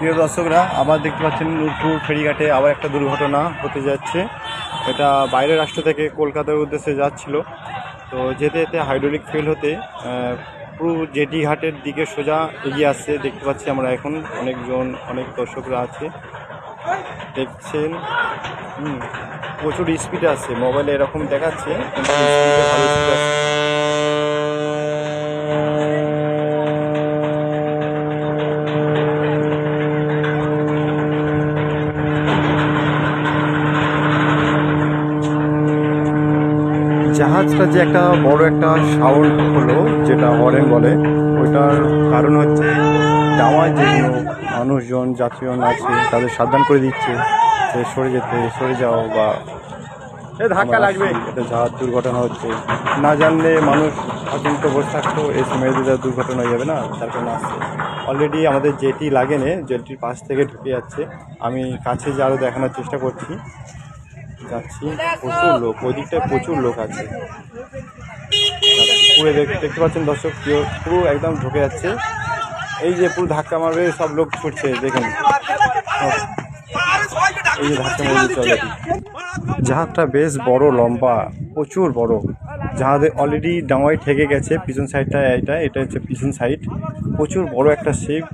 প্রিয় দর্শকরা, আবার দেখতে পাচ্ছেন নূরপুর ফেরিঘাটে আবার একটা দুর্ঘটনা হতে যাচ্ছে। এটা বাইরের রাষ্ট্র থেকে কলকাতার উদ্দেশ্যে যাচ্ছিল। তো যেতে যেতে হাইড্রোলিক ফেল হতে পুরো জেটি ঘাটের দিকে সোজা এগিয়ে আসছে। দেখতে পাচ্ছি আমরা এখন অনেকজন, অনেক দর্শকরা আছে। দেখছেন প্রচুর স্পিডে আসছে। মোবাইলে এরকম দেখাচ্ছে জাহাজটা যে একটা বড় একটা সাউন্ড হলো যেটা হরেন বলে ওইটার কারণ হচ্ছে দাওয়ায় যেগুলো মানুষজন যাত্রীজন আছে তাদের সাবধান করে দিচ্ছে যে সরে যেতে সরে যাও বা ধাক্কা লাগবে। এটা জাহাজ দুর্ঘটনা হচ্ছে। না জানলে মানুষ অচিন্ত বসে থাকতো এই সময় যদি দুর্ঘটনা হয়ে যাবে না তার কারণে আসছে অলরেডি আমাদের জেটি লাগেনে জেটির পাশ থেকে ঢুকে যাচ্ছে আমি কাছে যে আরও দেখানোর চেষ্টা করছি। যাচ্ছি। প্রচুর লোক ওই দিকটায় প্রচুর লোক আছে। পুরো দেখতে পাচ্ছেন দর্শক পুরো একদম ঢুকে যাচ্ছে। এই যে পুরো ধাক্কা মারবে সব লোক ছুটছে দেখুন। এই যে ধাক্কা মারবে চলে জাহাজটা বেশ বড় লম্বা প্রচুর বড়। জাহাজে অলরেডি ডাঙায় ঠেকে গেছে পিছন সাইডটা এটা এটা হচ্ছে পিছন সাইড প্রচুর বড় একটা শিপ